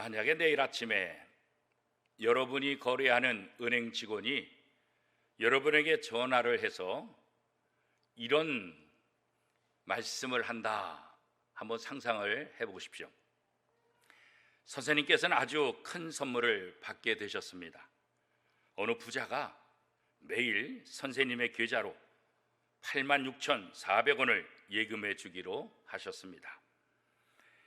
만약에 내일 아침에 여러분이 거래하는 은행 직원이 여러분에게 전화를 해서 이런 말씀을 한다. 한번 상상을 해 보십시오. 선생님께서는 아주 큰 선물을 받게 되셨습니다. 어느 부자가 매일 선생님의 계좌로 86,400원을 예금해 주기로 하셨습니다.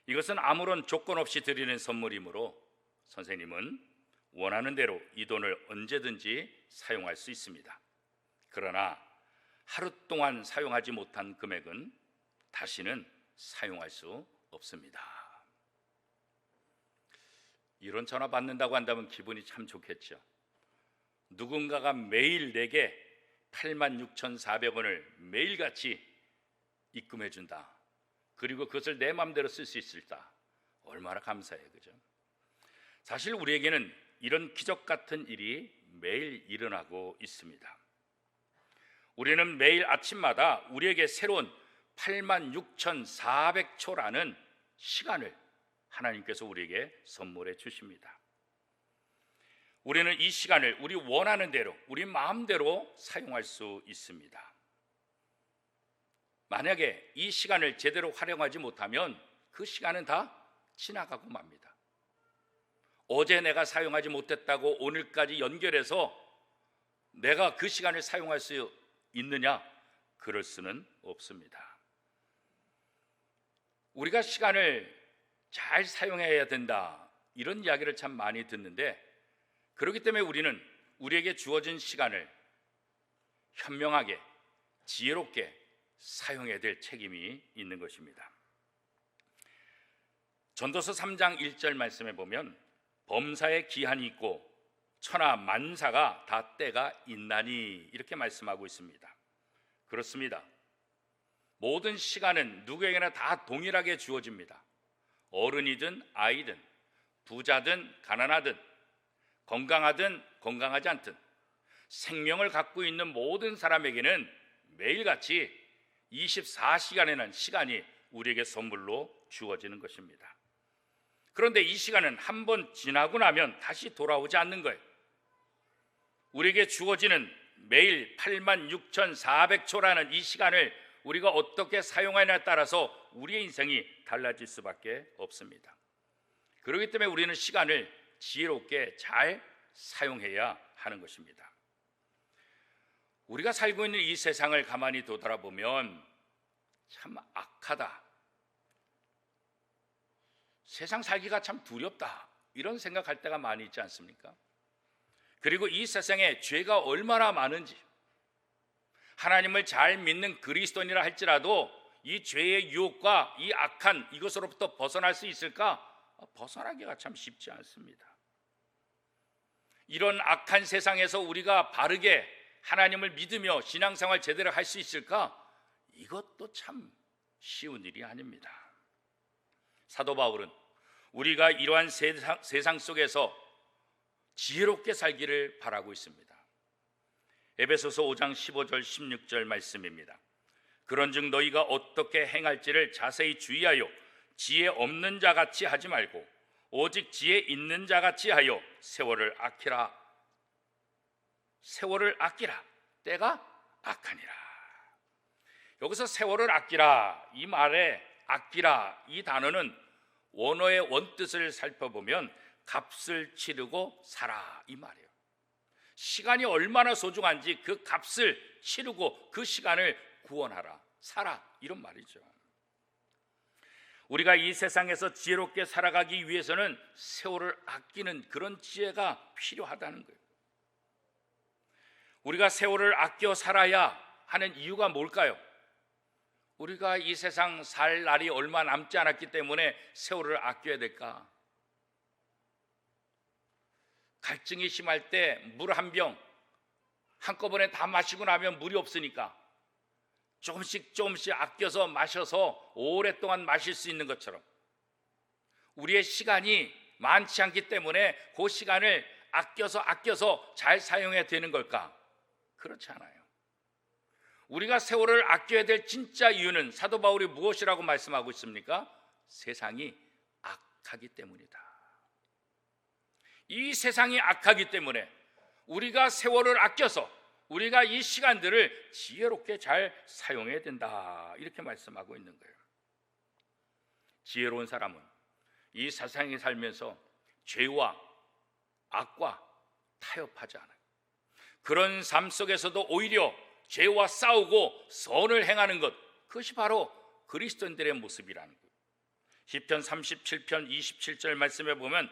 이것은 아무런 조건 없이 드리는 선물이므로 선생님은 원하는 대로 이 돈을 언제든지 사용할 수 있습니다. 그러나 하루 동안 사용하지 못한 금액은 다시는 사용할 수 없습니다. 이런 전화 받는다고 한다면 기분이 참 좋겠죠. 누군가가 매일 내게 86,400원을 매일같이 입금해 준다. 그리고 그것을 내 마음대로 쓸 수 있을까? 얼마나 감사해요. 그죠? 사실 우리에게는 이런 기적 같은 일이 매일 일어나고 있습니다. 우리는 매일 아침마다 우리에게 새로운 86,400초라는 시간을 하나님께서 우리에게 선물해 주십니다. 우리는 이 시간을 우리 원하는 대로, 우리 마음대로 사용할 수 있습니다. 만약에 이 시간을 제대로 활용하지 못하면 그 시간은 다 지나가고 맙니다. 어제 내가 사용하지 못했다고 오늘까지 연결해서 내가 그 시간을 사용할 수 있느냐? 그럴 수는 없습니다. 우리가 시간을 잘 사용해야 된다. 이런 이야기를 참 많이 듣는데 그렇기 때문에 우리는 우리에게 주어진 시간을 현명하게 지혜롭게 사용해야 될 책임이 있는 것입니다. 전도서 3장 1절 말씀에 보면 범사의 기한이 있고 천하 만사가 다 때가 있나니 이렇게 말씀하고 있습니다. 그렇습니다. 모든 시간은 누구에게나 다 동일하게 주어집니다. 어른이든 아이든 부자든 가난하든 건강하든 건강하지 않든 생명을 갖고 있는 모든 사람에게는 매일같이 24시간이라는 시간이 우리에게 선물로 주어지는 것입니다. 그런데 이 시간은 한 번 지나고 나면 다시 돌아오지 않는 거예요. 우리에게 주어지는 매일 86,400초라는 이 시간을 우리가 어떻게 사용하냐에 따라서 우리의 인생이 달라질 수밖에 없습니다. 그렇기 때문에 우리는 시간을 지혜롭게 잘 사용해야 하는 것입니다. 우리가 살고 있는 이 세상을 가만히 되돌아보면 참 악하다. 세상 살기가 참 두렵다. 이런 생각할 때가 많이 있지 않습니까? 그리고 이 세상에 죄가 얼마나 많은지 하나님을 잘 믿는 그리스도인이라 할지라도 이 죄의 유혹과 이 악한 이것으로부터 벗어날 수 있을까? 벗어나기가 참 쉽지 않습니다. 이런 악한 세상에서 우리가 바르게 하나님을 믿으며 신앙생활 제대로 할 수 있을까? 이것도 참 쉬운 일이 아닙니다. 사도 바울은 우리가 이러한 세상, 세상 속에서 지혜롭게 살기를 바라고 있습니다. 에베소서 5장 15절 16절 말씀입니다. 그런즉 너희가 어떻게 행할지를 자세히 주의하여 지혜 없는 자 같이 하지 말고 오직 지혜 있는 자 같이 하여 세월을 아끼라 세월을 아끼라 때가 악하니라 여기서 세월을 아끼라 이 말에 아끼라 이 단어는 원어의 원뜻을 살펴보면 값을 치르고 살아 이 말이에요. 시간이 얼마나 소중한지 그 값을 치르고 그 시간을 구원하라 살아 이런 말이죠. 우리가 이 세상에서 지혜롭게 살아가기 위해서는 세월을 아끼는 그런 지혜가 필요하다는 거예요. 우리가 세월을 아껴 살아야 하는 이유가 뭘까요? 우리가 이 세상 살 날이 얼마 남지 않았기 때문에 세월을 아껴야 될까? 갈증이 심할 때 물 한 병 한꺼번에 다 마시고 나면 물이 없으니까 조금씩 조금씩 아껴서 마셔서 오랫동안 마실 수 있는 것처럼 우리의 시간이 많지 않기 때문에 그 시간을 아껴서 아껴서 잘 사용해야 되는 걸까? 그렇지 않아요. 우리가 세월을 아껴야 될 진짜 이유는 사도 바울이 무엇이라고 말씀하고 있습니까? 세상이 악하기 때문이다. 이 세상이 악하기 때문에 우리가 세월을 아껴서 우리가 이 시간들을 지혜롭게 잘 사용해야 된다. 이렇게 말씀하고 있는 거예요. 지혜로운 사람은 이 세상에 살면서 죄와 악과 타협하지 않아요. 그런 삶 속에서도 오히려 죄와 싸우고 선을 행하는 것 그것이 바로 그리스도인들의 모습이라는 거예요. 시편 37편 27절 말씀에 보면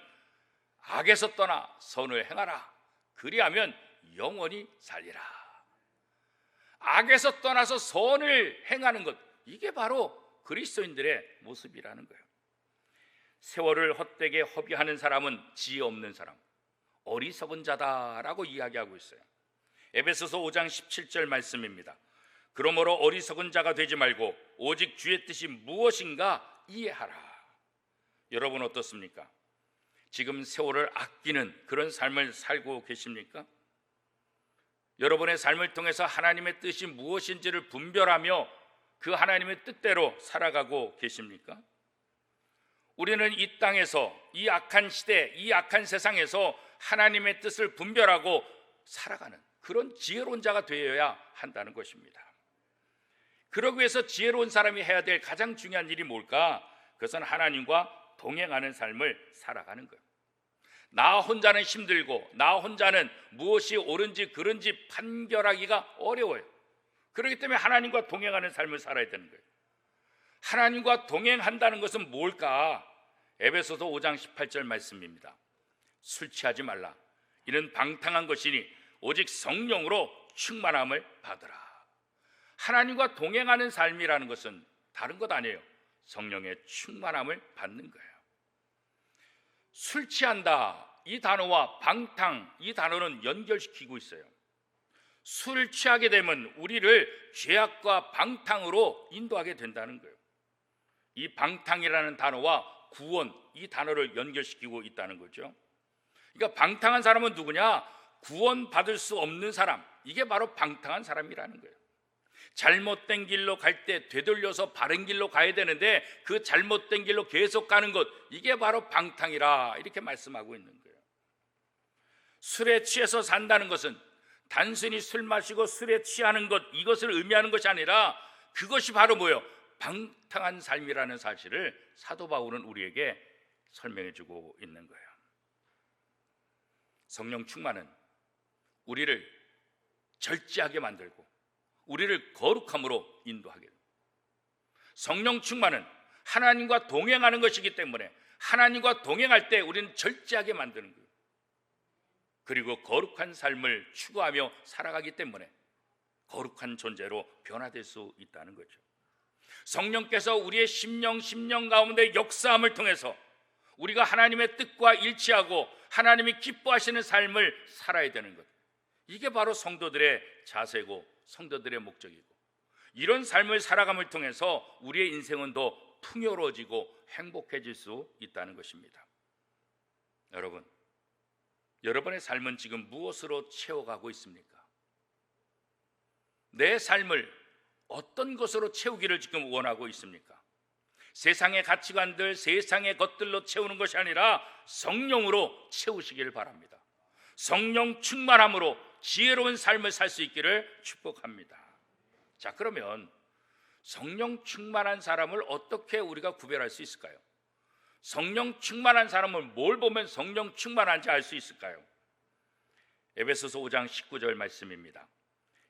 악에서 떠나 선을 행하라. 그리하면 영원히 살리라. 악에서 떠나서 선을 행하는 것 이게 바로 그리스도인들의 모습이라는 거예요. 세월을 헛되게 허비하는 사람은 지혜 없는 사람, 어리석은 자다라고 이야기하고 있어요. 에베소서 5장 17절 말씀입니다. 그러므로 어리석은 자가 되지 말고 오직 주의 뜻이 무엇인가 이해하라. 여러분 어떻습니까? 지금 세월을 아끼는 그런 삶을 살고 계십니까? 여러분의 삶을 통해서 하나님의 뜻이 무엇인지를 분별하며 그 하나님의 뜻대로 살아가고 계십니까? 우리는 이 땅에서 이 악한 시대, 이 악한 세상에서 하나님의 뜻을 분별하고 살아가는 그런 지혜로운 자가 되어야 한다는 것입니다. 그러기 위해서 지혜로운 사람이 해야 될 가장 중요한 일이 뭘까? 그것은 하나님과 동행하는 삶을 살아가는 거예요. 나 혼자는 힘들고 나 혼자는 무엇이 옳은지 그른지 판결하기가 어려워요. 그렇기 때문에 하나님과 동행하는 삶을 살아야 되는 거예요. 하나님과 동행한다는 것은 뭘까? 에베소서 5장 18절 말씀입니다. 술 취하지 말라. 이는 방탕한 것이니 오직 성령으로 충만함을 받으라. 하나님과 동행하는 삶이라는 것은 다른 것 아니에요. 성령의 충만함을 받는 거예요. 술 취한다 이 단어와 방탕 이 단어는 연결시키고 있어요. 술 취하게 되면 우리를 죄악과 방탕으로 인도하게 된다는 거예요. 이 방탕이라는 단어와 구원 이 단어를 연결시키고 있다는 거죠. 그러니까 방탕한 사람은 누구냐? 구원 받을 수 없는 사람. 이게 바로 방탕한 사람이라는 거예요. 잘못된 길로 갈 때 되돌려서 바른 길로 가야 되는데 그 잘못된 길로 계속 가는 것 이게 바로 방탕이라 이렇게 말씀하고 있는 거예요. 술에 취해서 산다는 것은 단순히 술 마시고 술에 취하는 것 이것을 의미하는 것이 아니라 그것이 바로 뭐예요? 방탕한 삶이라는 사실을 사도 바울은 우리에게 설명해 주고 있는 거예요. 성령 충만은 우리를 절제하게 만들고 우리를 거룩함으로 인도하게 됩니다. 성령 충만은 하나님과 동행하는 것이기 때문에 하나님과 동행할 때 우리는 절제하게 만드는 거예요. 그리고 거룩한 삶을 추구하며 살아가기 때문에 거룩한 존재로 변화될 수 있다는 거죠. 성령께서 우리의 심령 심령 가운데 역사함을 통해서 우리가 하나님의 뜻과 일치하고 하나님이 기뻐하시는 삶을 살아야 되는 것. 이게 바로 성도들의 자세고 성도들의 목적이고 이런 삶을 살아감을 통해서 우리의 인생은 더 풍요로워지고 행복해질 수 있다는 것입니다. 여러분, 여러분의 삶은 지금 무엇으로 채워가고 있습니까? 내 삶을 어떤 것으로 채우기를 지금 원하고 있습니까? 세상의 가치관들, 세상의 것들로 채우는 것이 아니라 성령으로 채우시기를 바랍니다. 성령 충만함으로 지혜로운 삶을 살 수 있기를 축복합니다. 자, 그러면 성령 충만한 사람을 어떻게 우리가 구별할 수 있을까요? 성령 충만한 사람을 뭘 보면 성령 충만한지 알 수 있을까요? 에베소서 5장 19절 말씀입니다.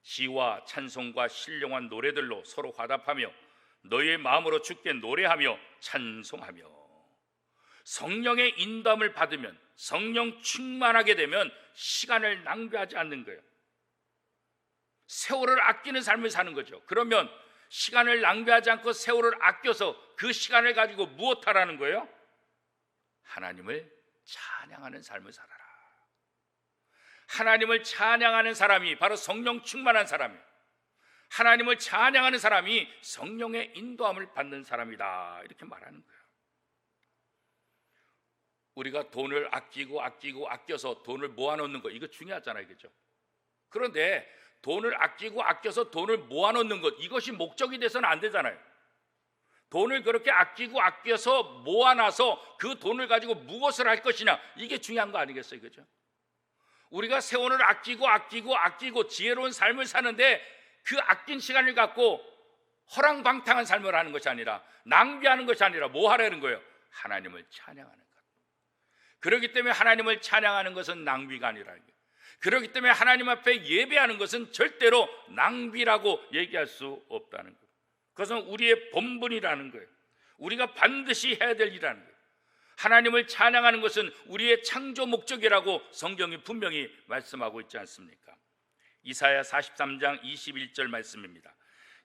시와 찬송과 신령한 노래들로 서로 화답하며 너희의 마음으로 주께 노래하며 찬송하며 성령의 인도함을 받으면 성령 충만하게 되면 시간을 낭비하지 않는 거예요. 세월을 아끼는 삶을 사는 거죠. 그러면 시간을 낭비하지 않고 세월을 아껴서 그 시간을 가지고 무엇 하라는 거예요? 하나님을 찬양하는 삶을 살아라. 하나님을 찬양하는 사람이 바로 성령 충만한 사람이에요. 하나님을 찬양하는 사람이 성령의 인도함을 받는 사람이다. 이렇게 말하는 거예요. 우리가 돈을 아끼고 아끼고 아껴서 돈을 모아놓는 거 이거 중요하잖아요, 그죠? 그런데 돈을 아끼고 아껴서 돈을 모아놓는 것 이것이 목적이 돼서는 안 되잖아요. 돈을 그렇게 아끼고 아껴서 모아놔서 그 돈을 가지고 무엇을 할 것이냐 이게 중요한 거 아니겠어요, 그죠? 우리가 세원을 아끼고 아끼고 아끼고 지혜로운 삶을 사는데 그 아낀 시간을 갖고 허랑방탕한 삶을 하는 것이 아니라 낭비하는 것이 아니라 뭐 하라는 거예요? 하나님을 찬양하는 것. 그렇기 때문에 하나님을 찬양하는 것은 낭비가 거예요. 그렇기 때문에 하나님 앞에 예배하는 것은 절대로 낭비라고 얘기할 수 없다는 거예요. 그것은 우리의 본분이라는 거예요. 우리가 반드시 해야 될 일이라는 거예요. 하나님을 찬양하는 것은 우리의 창조 목적이라고 성경이 분명히 말씀하고 있지 않습니까? 이사야 43장 21절 말씀입니다.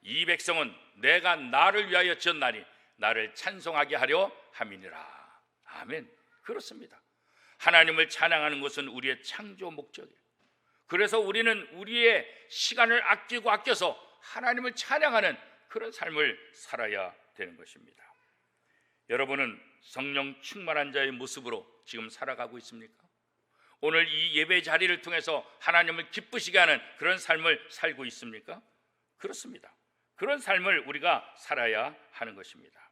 이 백성은 내가 나를 위하여 지었나니 나를 찬송하게 하려 함이니라. 아멘. 그렇습니다. 하나님을 찬양하는 것은 우리의 창조 목적이에요. 그래서 우리는 우리의 시간을 아끼고 아껴서 하나님을 찬양하는 그런 삶을 살아야 되는 것입니다. 여러분은 성령 충만한 자의 모습으로 지금 살아가고 있습니까? 오늘 이 예배 자리를 통해서 하나님을 기쁘시게 하는 그런 삶을 살고 있습니까? 그렇습니다. 그런 삶을 우리가 살아야 하는 것입니다.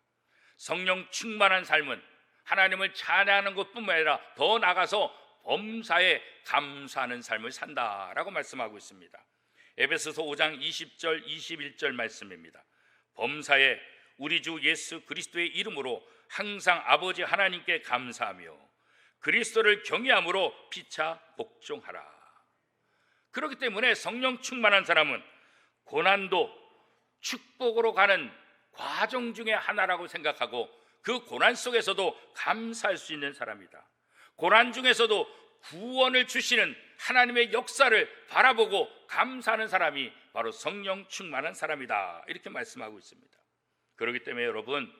성령 충만한 삶은 하나님을 찬양하는 것뿐만 아니라 더 나가서 범사에 감사하는 삶을 산다라고 말씀하고 있습니다. 에베소서 5장 20절 21절 말씀입니다. 범사에 우리 주 예수 그리스도의 이름으로 항상 아버지 하나님께 감사하며 그리스도를 경외함으로 피차 복종하라. 그렇기 때문에 성령 충만한 사람은 고난도 축복으로 가는 과정 중의 하나라고 생각하고 그 고난 속에서도 감사할 수 있는 사람이다. 고난 중에서도 구원을 주시는 하나님의 역사를 바라보고 감사하는 사람이 바로 성령 충만한 사람이다. 이렇게 말씀하고 있습니다. 그렇기 때문에 여러분,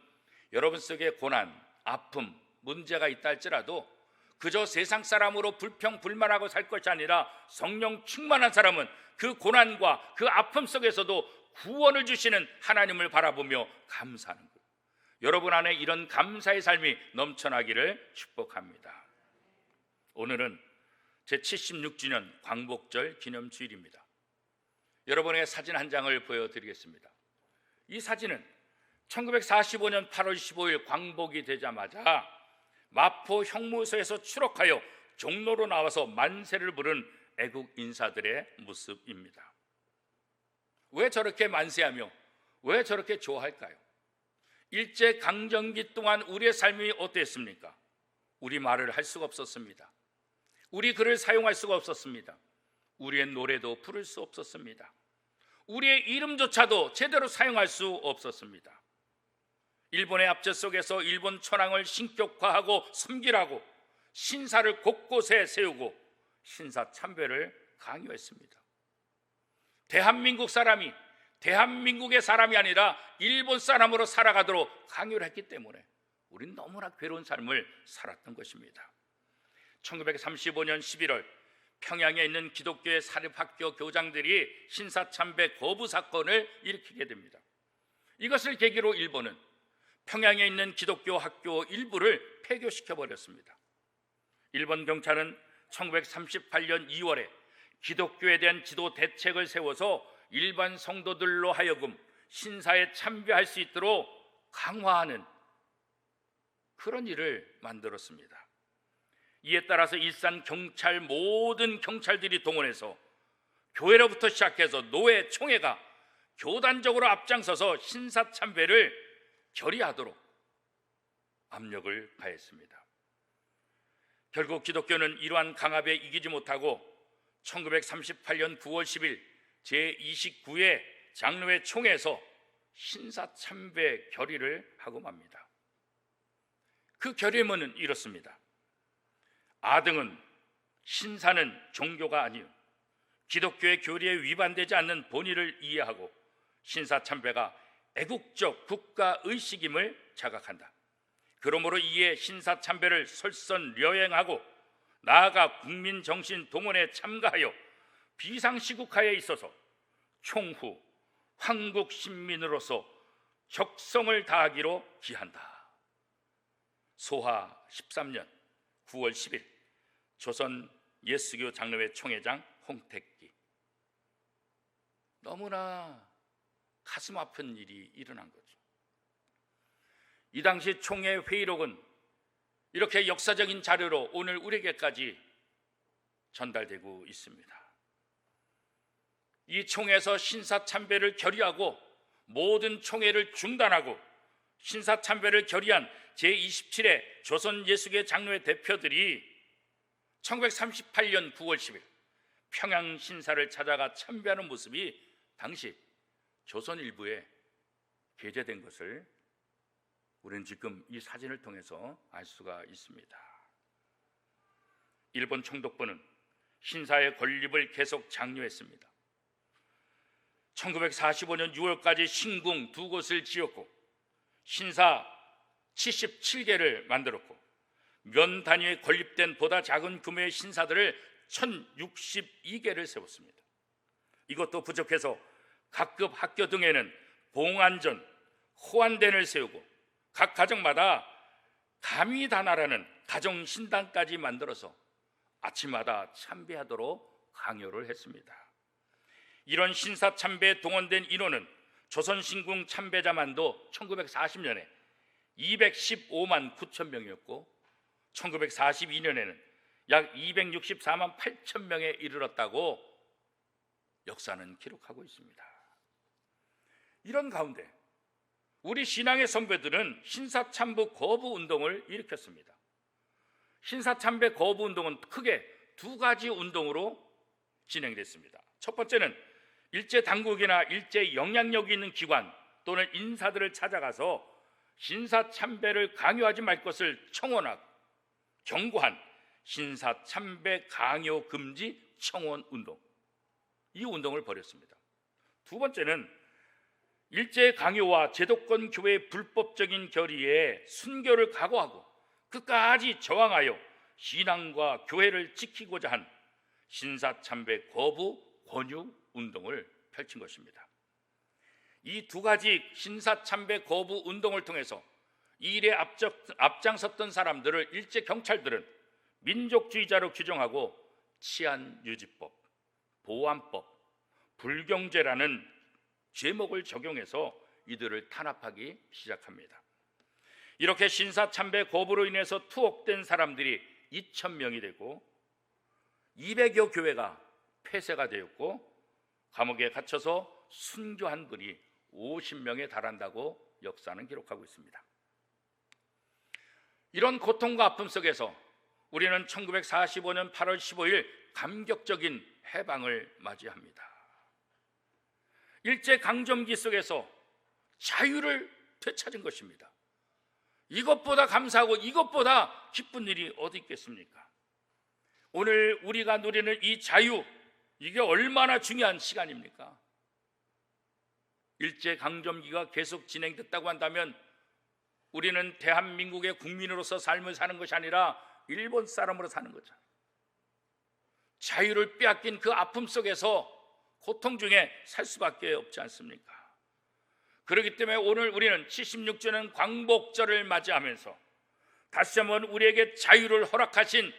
여러분 속에 고난, 아픔, 문제가 있다 할지라도 그저 세상 사람으로 불평 불만하고 살 것이 아니라 성령 충만한 사람은 그 고난과 그 아픔 속에서도 구원을 주시는 하나님을 바라보며 감사하는 거예요. 여러분 안에 이런 감사의 삶이 넘쳐나기를 축복합니다. 오늘은 제 76주년 광복절 기념주일입니다. 여러분에게 사진 한 장을 보여드리겠습니다. 이 사진은 1945년 8월 15일 광복이 되자마자 마포 형무소에서 추록하여 종로로 나와서 만세를 부른 애국 인사들의 모습입니다. 왜 저렇게 만세하며 왜 저렇게 좋아할까요? 일제 강점기 동안 우리의 삶이 어땠습니까? 우리 말을 할 수가 없었습니다. 우리 글을 사용할 수가 없었습니다. 우리의 노래도 부를 수 없었습니다. 우리의 이름조차도 제대로 사용할 수 없었습니다. 일본의 압제 속에서 일본 천황을 신격화하고 섬기라고 신사를 곳곳에 세우고 신사 참배를 강요했습니다. 대한민국 사람이 대한민국의 사람이 아니라 일본 사람으로 살아가도록 강요를 했기 때문에 우린 너무나 괴로운 삶을 살았던 것입니다. 1935년 11월 평양에 있는 기독교의 사립학교 교장들이 신사참배 거부 사건을 일으키게 됩니다. 이것을 계기로 일본은 평양에 있는 기독교 학교 일부를 폐교시켜 버렸습니다. 일본 경찰은 1938년 2월에 기독교에 대한 지도 대책을 세워서 일반 성도들로 하여금 신사에 참배할 수 있도록 강화하는 그런 일을 만들었습니다. 이에 따라서 일산 경찰 모든 경찰들이 동원해서 교회로부터 시작해서 노예 총회가 교단적으로 앞장서서 신사 참배를 결의하도록 압력을 가했습니다. 결국 기독교는 이러한 강압에 이기지 못하고 1938년 9월 10일 제29회 장로회 총회에서 신사참배 결의를 하고 맙니다. 그 결의문은 이렇습니다. 아등은 신사는 종교가 아니요 기독교의 교리에 위반되지 않는 본의를 이해하고 신사 참배가 애국적 국가 의식임을 자각한다. 그러므로 이에 신사 참배를 설선려행하고 나아가 국민 정신 동원에 참가하여 비상시국하에 있어서 총후 황국 신민으로서 적성을 다하기로 기한다. 소하 13년 9월 10일 조선 예수교 장로회 총회장 홍택기 너무나 가슴 아픈 일이 일어난 거죠. 이 당시 총회 회의록은 이렇게 역사적인 자료로 오늘 우리에게까지 전달되고 있습니다. 이 총회에서 신사참배를 결의하고 모든 총회를 중단하고 신사참배를 결의한 제27회 조선 예수계 장로회 대표들이 1938년 9월 10일 평양 신사를 찾아가 참배하는 모습이 당시 조선 일부에 게재된 것을 우리는 지금 이 사진을 통해서 알 수가 있습니다. 일본 총독부는 신사의 건립을 계속 장려했습니다. 1945년 6월까지 신궁 두 곳을 지었고 신사 77개를 만들었고 면 단위에 건립된 보다 작은 규모의 신사들을 1062개를 세웠습니다. 이것도 부족해서 각급 학교 등에는 봉안전, 호안den을 세우고 각 가정마다 감위단하라는 가정 신당까지 만들어서 아침마다 참배하도록 강요를 했습니다. 이런 신사 참배에 동원된 인원은 조선 신궁 참배자만도 1940년에 215만 9천 명이었고 1942년에는 약 264만 8천 명에 이르렀다고 역사는 기록하고 있습니다. 이런 가운데 우리 신앙의 선배들은 신사참배 거부 운동을 일으켰습니다. 신사참배 거부 운동은 크게 두 가지 운동으로 진행됐습니다. 첫 번째는 일제 당국이나 일제 영향력 있는 기관 또는 인사들을 찾아가서 신사 참배를 강요하지 말 것을 청원하고 경고한 신사 참배 강요 금지 청원 운동 이 운동을 벌였습니다. 두 번째는 일제 강요와 제도권 교회의 불법적인 결의에 순교를 각오하고 끝까지 저항하여 신앙과 교회를 지키고자 한 신사 참배 거부 권유 운동을 펼친 것입니다. 이 두 가지 신사참배 거부 운동을 통해서 이 일에 앞적, 앞장섰던 사람들을 일제 경찰들은 민족주의자로 규정하고 치안유지법, 보안법, 불경제라는 제목을 적용해서 이들을 탄압하기 시작합니다. 이렇게 신사참배 거부로 인해서 투옥된 사람들이 2천 명이 되고 200여 교회가 폐쇄가 되었고 감옥에 갇혀서 순교한 분이 50명에 달한다고 역사는 기록하고 있습니다. 이런 고통과 아픔 속에서 우리는 1945년 8월 15일 감격적인 해방을 맞이합니다. 일제 강점기 속에서 자유를 되찾은 것입니다. 이것보다 감사하고 이것보다 기쁜 일이 어디 있겠습니까? 오늘 우리가 누리는 이 자유 이게 얼마나 중요한 시간입니까? 일제 강점기가 계속 진행됐다고 한다면 우리는 대한민국의 국민으로서 삶을 사는 것이 아니라 일본 사람으로 사는 거죠. 자유를 빼앗긴 그 아픔 속에서 고통 중에 살 수밖에 없지 않습니까? 그렇기 때문에 오늘 우리는 76주년 광복절을 맞이하면서 다시 한번 우리에게 자유를 허락하신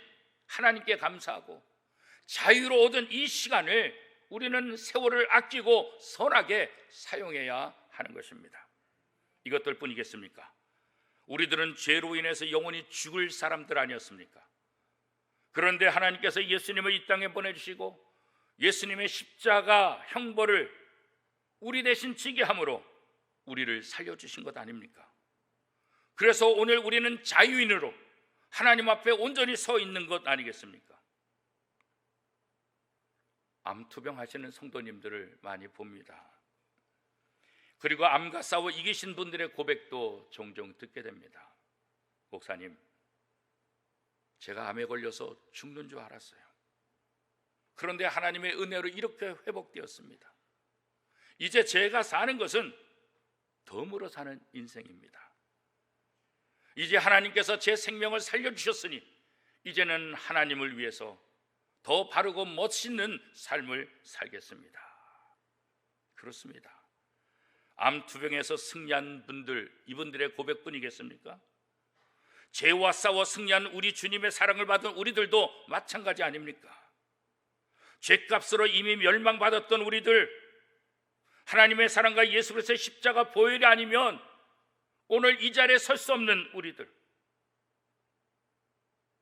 하나님께 감사하고 자유로 얻은 이 시간을 우리는 세월을 아끼고 선하게 사용해야 하는 것입니다. 이것들 뿐이겠습니까? 우리들은 죄로 인해서 영원히 죽을 사람들 아니었습니까? 그런데 하나님께서 예수님을 이 땅에 보내주시고 예수님의 십자가 형벌을 우리 대신 지게 함으로 우리를 살려주신 것 아닙니까? 그래서 오늘 우리는 자유인으로 하나님 앞에 온전히 서 있는 것 아니겠습니까? 암투병 하시는 성도님들을 많이 봅니다. 그리고 암과 싸워 이기신 분들의 고백도 종종 듣게 됩니다. 목사님, 제가 암에 걸려서 죽는 줄 알았어요. 그런데 하나님의 은혜로 이렇게 회복되었습니다. 이제 제가 사는 것은 덤으로 사는 인생입니다. 이제 하나님께서 제 생명을 살려주셨으니 이제는 하나님을 위해서 더 바르고 멋있는 삶을 살겠습니다. 그렇습니다. 암투병에서 승리한 분들, 이분들의 고백뿐이겠습니까? 죄와 싸워 승리한 우리 주님의 사랑을 받은 우리들도 마찬가지 아닙니까? 죄값으로 이미 멸망받았던 우리들, 하나님의 사랑과 예수 그리스도의 십자가 보혈이 아니면 오늘 이 자리에 설 수 없는 우리들.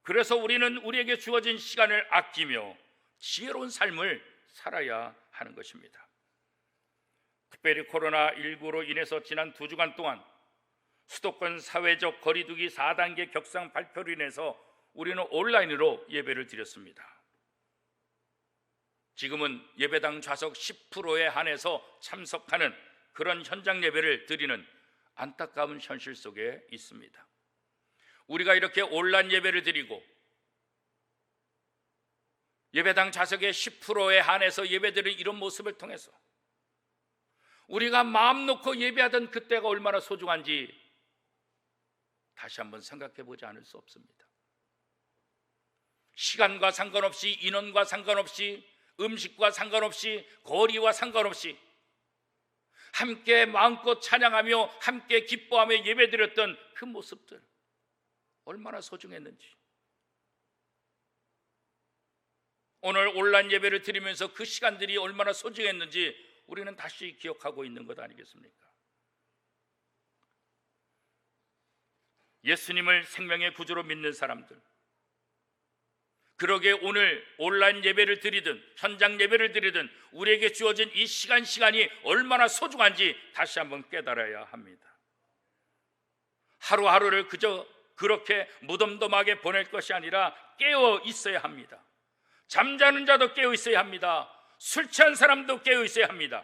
그래서 우리는 우리에게 주어진 시간을 아끼며 지혜로운 삶을 살아야 하는 것입니다. 특별히 코로나19로 인해서 지난 두 주간 동안 수도권 사회적 거리두기 4단계 격상 발표로 인해서 우리는 온라인으로 예배를 드렸습니다. 지금은 예배당 좌석 10%에 한해서 참석하는 그런 현장 예배를 드리는 안타까운 현실 속에 있습니다. 우리가 이렇게 온라인 예배를 드리고 예배당 좌석의 10%에 한해서 예배드리는 이런 모습을 통해서 우리가 마음 놓고 예배하던 그때가 얼마나 소중한지 다시 한번 생각해 보지 않을 수 없습니다. 시간과 상관없이 인원과 상관없이 음식과 상관없이 거리와 상관없이 함께 마음껏 찬양하며 함께 기뻐하며 예배드렸던 그 모습들 얼마나 소중했는지 오늘 온라인 예배를 드리면서 그 시간들이 얼마나 소중했는지 우리는 다시 기억하고 있는 것 아니겠습니까? 예수님을 생명의 구주로 믿는 사람들 그러게 오늘 온라인 예배를 드리든 현장 예배를 드리든 우리에게 주어진 이 시간 시간이 얼마나 소중한지 다시 한번 깨달아야 합니다. 하루하루를 그저 그렇게 무덤덤하게 보낼 것이 아니라 깨어 있어야 합니다. 잠자는 자도 깨어 있어야 합니다. 술 취한 사람도 깨어 있어야 합니다.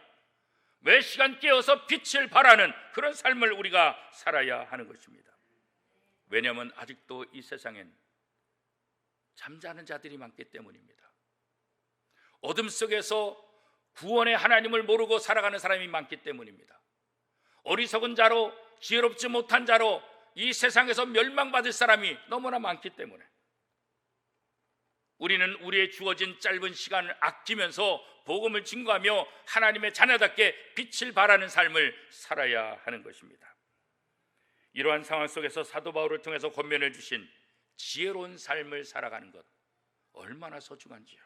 매 시간 깨어서 빛을 발하는 그런 삶을 우리가 살아야 하는 것입니다. 왜냐하면 아직도 이 세상엔 잠자는 자들이 많기 때문입니다. 어둠 속에서 구원의 하나님을 모르고 살아가는 사람이 많기 때문입니다. 어리석은 자로 지혜롭지 못한 자로 이 세상에서 멸망받을 사람이 너무나 많기 때문에 우리는 우리의 주어진 짧은 시간을 아끼면서 복음을 증거하며 하나님의 자녀답게 빛을 발하는 삶을 살아야 하는 것입니다. 이러한 상황 속에서 사도 바울을 통해서 권면해 주신 지혜로운 삶을 살아가는 것 얼마나 소중한지요.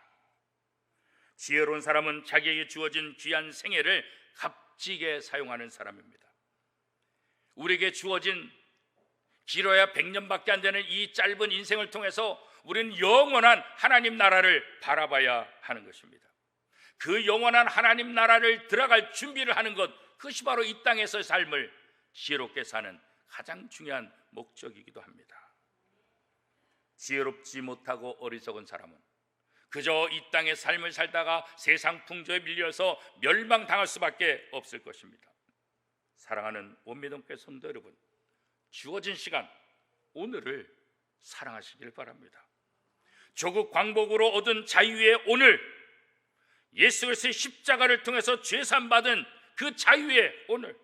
지혜로운 사람은 자기에게 주어진 귀한 생애를 값지게 사용하는 사람입니다. 우리에게 주어진 길어야 100년밖에 안 되는 이 짧은 인생을 통해서 우리는 영원한 하나님 나라를 바라봐야 하는 것입니다. 그 영원한 하나님 나라를 들어갈 준비를 하는 것 그것이 바로 이 땅에서의 삶을 지혜롭게 사는 가장 중요한 목적이기도 합니다. 지혜롭지 못하고 어리석은 사람은 그저 이 땅의 삶을 살다가 세상 풍조에 밀려서 멸망당할 수밖에 없을 것입니다. 사랑하는 원미동교 성도 여러분, 주어진 시간 오늘을 사랑하시길 바랍니다. 조국 광복으로 얻은 자유의 오늘 예수 그리스도의 십자가를 통해서 죄산 받은 그 자유의 오늘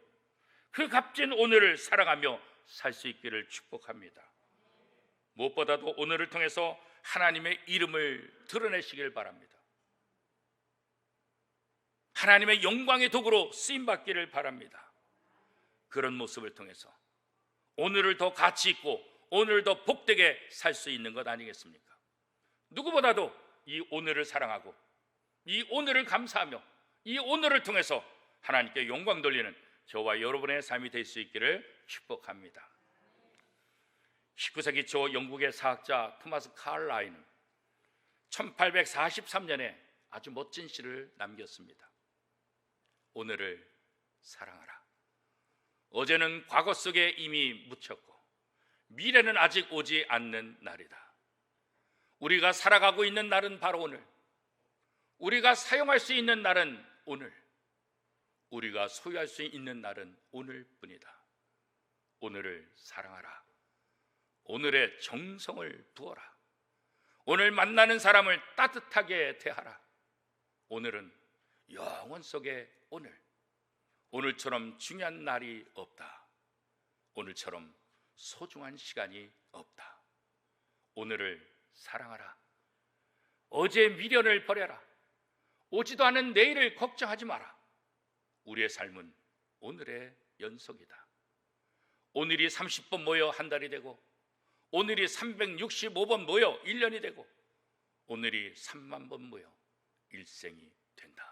그 값진 오늘을 살아가며 살 수 있기를 축복합니다. 무엇보다도 오늘을 통해서 하나님의 이름을 드러내시길 바랍니다. 하나님의 영광의 도구로 쓰임 받기를 바랍니다. 그런 모습을 통해서 오늘을 더 가치 있고 오늘 더 복되게 살 수 있는 것 아니겠습니까? 누구보다도 이 오늘을 사랑하고 이 오늘을 감사하며 이 오늘을 통해서 하나님께 영광 돌리는 저와 여러분의 삶이 될 수 있기를 축복합니다. 19세기 초 영국의 사학자 토마스 칼라인은 1843년에 아주 멋진 시를 남겼습니다. 오늘을 사랑하라. 어제는 과거 속에 이미 묻혔고 미래는 아직 오지 않는 날이다. 우리가 살아가고 있는 날은 바로 오늘. 우리가 사용할 수 있는 날은 오늘. 우리가 소유할 수 있는 날은 오늘뿐이다. 오늘을 사랑하라. 오늘의 정성을 부어라. 오늘 만나는 사람을 따뜻하게 대하라. 오늘은 영원 속의 오늘. 오늘처럼 중요한 날이 없다. 오늘처럼 소중한 시간이 없다. 오늘을 사랑하라. 어제의 미련을 버려라. 오지도 않은 내일을 걱정하지 마라. 우리의 삶은 오늘의 연속이다. 오늘이 30번 모여 한 달이 되고 오늘이 365번 모여 1년이 되고 오늘이 3만 번 모여 일생이 된다.